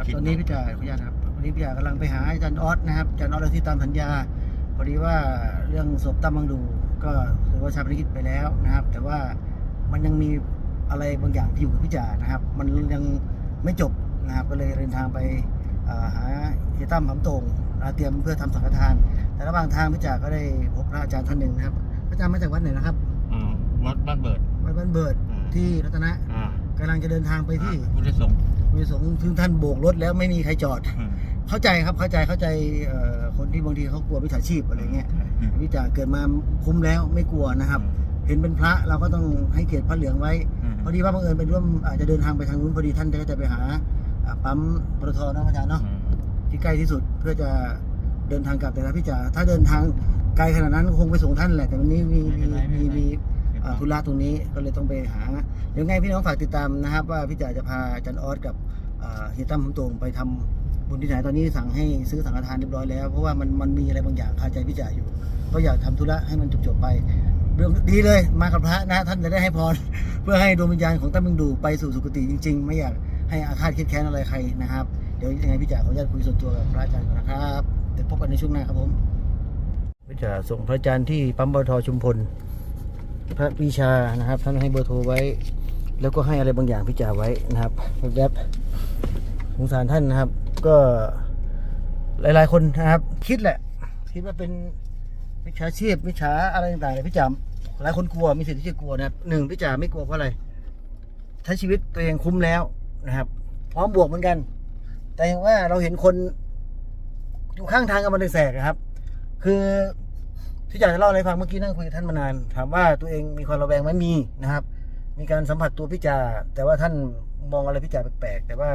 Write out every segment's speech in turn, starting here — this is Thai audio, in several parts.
ครับคิดตอนนี้พี่จ่าขออนุญาตนะครับวันนี้พี่จ่ากำลังไปหาอาจารย์ออสนะครับอาจารย์ออสที่ตามสัญญาพอดีว่าเรื่องศพตั้มบังดู ก็ถือว่าชาปนกิจไปแล้วนะครับ แต่ว่ามันยังมีอะไรบางอย่างที่อยู่กับพี่จ่านะครับ มันยังไม่จบนะครับก็เลยเดินทางไปเอ่อหาเฮียตั้มหำโตงนะเตรียมเพื่อทำสังฆทาน แต่ระหว่างทางพี่จ่าก็ได้พบพระอาจารย์ท่านหนึ่งนะครับพระอาจารย์มาจากวัดไหนนะครับอืมวัดบ้านเบิดวัดบ้านเบิดอ่าที่รัตนะอ่ากำลังจะเดินทางไปที่พุทธสงฆ์ มีสงฆ์ซึ่งท่านโบกรถแล้วไม่มีใครจอดอืมเข้าใจครับเข้าใจเข้าใจเอ่อคนที่บางทีเขากลัวมิจฉาชีพอะไรเงี้ยวิจารณ์เกิดมาคุ้มแล้วไม่กลัวนะครับ เห็นเป็นพระเราก็ต้องให้เกียรติพระเหลืองไว้มพอดีว่าบังเอิญไปร่วมอาจจะเดินทางไปทางนู้นพอดีท่านก็จะไปหาอ่าปั๊มปตทนะอาจารย์เนาะอืมที่ใกล้ที่สุดเพื่อจะเดินทางกลับแต่ถ้าพี่จ๋าถ้าเดินทางไกลขนาดนั้นคงไปส่งท่านแหละแต่วันนี้มีมีมีมีอ่า ธุระตรงนี้ก็เลยต้องไปหาเดี๋ยวไงพี่น้องฝากติดตามนะครับ ว่าพี่จ๋าจะพาอาจารย์ออสกับเฮียตั้มผมตรงไปทำบุญที่ไหนตอนนี้สั่งให้ซื้อสังฆทานเรียบร้อยแล้วเพราะว่ามันมันมีอะไรบางอย่างคาใจพี่จ๋าอยู่ ก็อยากทำธุระให้มันจบๆไปเรื่องดีเลยมากับพระนะท่านจะได้ให้พรเพื่อให้ดวงวิญญาณของตั้มมึงดูไปสู่สุคติจริง ๆ ไม่อยากให้อาฆาตคิดแค้นอะไรใครนะครับ เดี๋ยวยังไงพี่จ๋าขออนุญาตคุยส่วนตัวกับพระอาจารย์ก่อนนะครับเดี๋ยวพบกันในช่วงหน้าครับผมพี่จ๋าส่งพระอาจารย์ที่ปั๊มปตทชุมพล พระปีชานะครับ ท่านให้เบอร์โทรไว้ แล้วก็ให้อะไรบางอย่างพี่จ๋าไว้นะครับแวบๆสงสารท่านนะครับ ก็หลาย ๆ คนนะครับ คิดแหละ คิดว่าเป็นมิจฉาชีพมิจฉาอะไรต่างๆเนี่ยพี่จ๋าหลายคนกลัวมีสิทธิ์ที่จะกลัวนะครับหนึ่งพี่จ๋าไม่กลัวเพราะอะไรใช้ชีวิตตัวเองคุ้มแล้วนะครับ พร้อมบวกเหมือนกัน แต่ย่างว่าเราเห็นคนอยู่ข้างทางกันมันแสกนะครับ คือ พี่จ๋าจะเล่าอะไรฟังเมื่อกี้นั่งคุยกับท่านมานาน ถามว่าตัวเองมีความระแวงไหมมีนะครับ มีการสัมผัสตัวพี่จ๋าแต่ว่าท่านมองอะไรพี่จ๋าแปลกๆแต่ว่า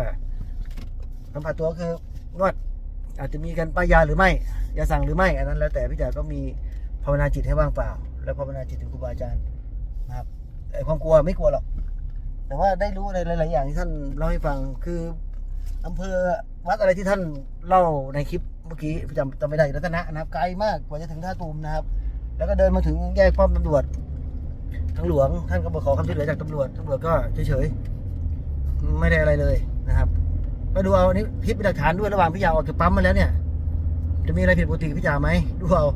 สัมผัสตัวคือนวดอาจจะมีการป้ายยาหรือไม่ยาสั่งหรือไม่อันนั้นแล้วแต่พี่จ๋าก็มีภาวนาจิตให้ว่างเปล่า แล้วภาวนาจิตถึงครูบาอาจารย์นะครับไอ้ความกลัวไม่กลัวหรอก แต่ว่าได้รู้อะไรหลาย ๆ อย่างที่ท่านเล่าให้ฟังคืออำเภอ วัดอะไรที่ท่านเล่าในคลิปเมื่อกี้จำจำไม่ได้รัตนะนะครับไกลมากกว่าจะถึงท่าตูมนะครับ แล้วก็เดินมาถึงแยกป้อมตำรวจทางหลวงท่านก็มาขอคำช่วยเหลือจากตำรวจตำรวจก็เฉยๆไม่ได้อะไรเลยนะครับก็ดูเอาอันนี้คลิปเป็นหลักฐานด้วยระหว่างพี่ยาออกจากปั๊มมาแล้วเนี่ย จะมีอะไรผิดปกติพี่จ๋าไหมดูเอา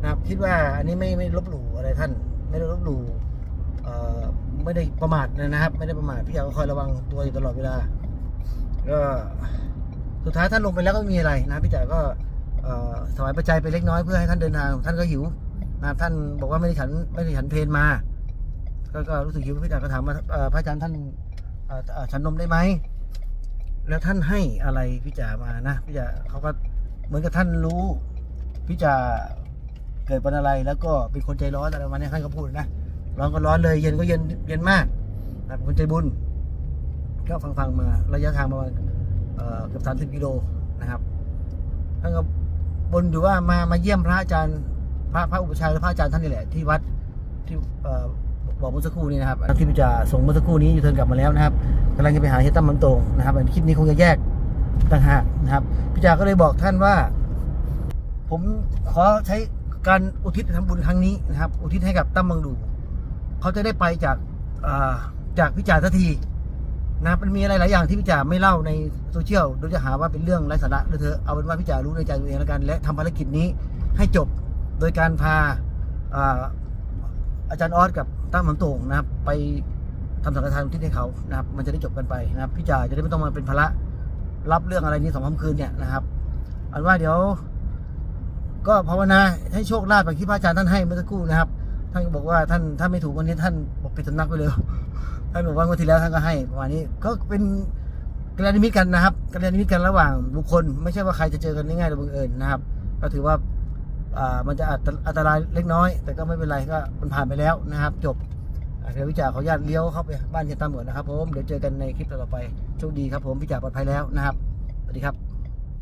นะครับ คิดว่าอันนี้ไม่ไม่ลบหลู่อะไรท่าน ไม่ได้ลบหลู่เอ่อไม่ได้ประมาทนะครับ ไม่ได้ประมาทพี่จ๋าก็คอยระวังตัวอยู่ตลอดเวลาก็ สุดท้ายท่านลงไปแล้วก็ไม่มีอะไรนะพี่จ๋าก็เอ่อถวายปัจจัยไปเล็กน้อยเพื่อให้ท่านเดินทาง ท่านก็หิวนะท่านบอกว่าไม่ได้ฉันไม่ได้ฉันเพลนมาก็ก็รู้สึกหิวพี่จ๋าก็ถามว่าพระอาจารย์ท่านฉันนมได้ไหมแล้วท่านให้อะไรพี่จ๋ามานะพี่จ๋าเขาก็เหมือนกับท่านรู้พี่จ๋าเกิดวันอะไร แล้วก็เป็นคนใจร้อนอะไรประมาณนี้ท่านก็พูดนะร้อนก็ร้อนเลย เย็นก็เย็นเย็นมากนะเป็นคนใจบุญก็ฟังฟังๆมาระยะทางประมาณ เกือบสามสิบกิโลนะครับท่านก็บนอยู่ว่ามามาเยี่ยมพระอาจารย์ พระพระอุปชฌาย์หรือพระอาจารย์ท่านนี่แหละ ที่วัดที่บอกเมื่อสักครู่นี้นะครับที่พี่จ๋าส่งเมื่อสักครู่นี้อยู่เทิร์นกลับมาแล้วนะครับกำลังจะไปหาเฮตัมมันโตงนะครับอันคลิปนี้คงจะแยกต่างหากนะครับพี่จาก็เลยบอกท่านว่า ผมขอใช้การอุทิศทำบุญครั้งนี้นะครับ อุทิศให้กับตั้มบังดู เขาจะได้ไปจากจากพิจารทันที นะมันมีอะไรหลายอย่างที่พิจาไม่เล่าในโซเชียลโดยจะหาว่าเป็นเรื่องไร้สาระเลยเถอะเอาเป็นว่าพิจารู้ในใจตัวเองแล้วกัน และทำภารกิจนี้ให้จบโดยการพาอาอาจารย์ออสกับตั้มมันโตงนะครับ ไปทำสังฆทานที่ให้เขานะครับ มันจะได้จบกันไปนะครับ พี่จ่าจะได้ไม่ต้องมาเป็นภาระรับเรื่องอะไรนี้สองคำคืนเนี่ยนะครับอันว่าเดี๋ยว ก็ภาวนาให้โชคลาภแบบที่พระอาจารย์ท่านให้เมื่อสักครู่นะครับ ท่านก็บอกว่าท่านถ้าไม่ถูกวันนี้ท่านบอกปิดสำนักไปเลยท่านบอกว่างวันที่แล้วท่านก็ให้ประมาณนี้ ก็เป็นกัลยาณมิตรกันนะครับกัลยาณมิตรกันระหว่างบุคคล ไม่ใช่ว่าใครจะเจอกันง่ายๆโดยบังเอิญนะครับ ก็ถือว่ามันจะอันตอันตรายเล็กน้อย แต่ก็ไม่เป็นไรก็มันผ่านไปแล้วนะครับ จบเดี๋ยวพี่จ่าขออนุญาตเลี้ยวเข้าไปบ้านเฮียตั้มก่อนนะครับผมเดี๋ยวเจอกันในคลิปต่อไปโชคดีครับผมพี่จ่าปลอดภัยแล้วนะครับสวัสดีครับ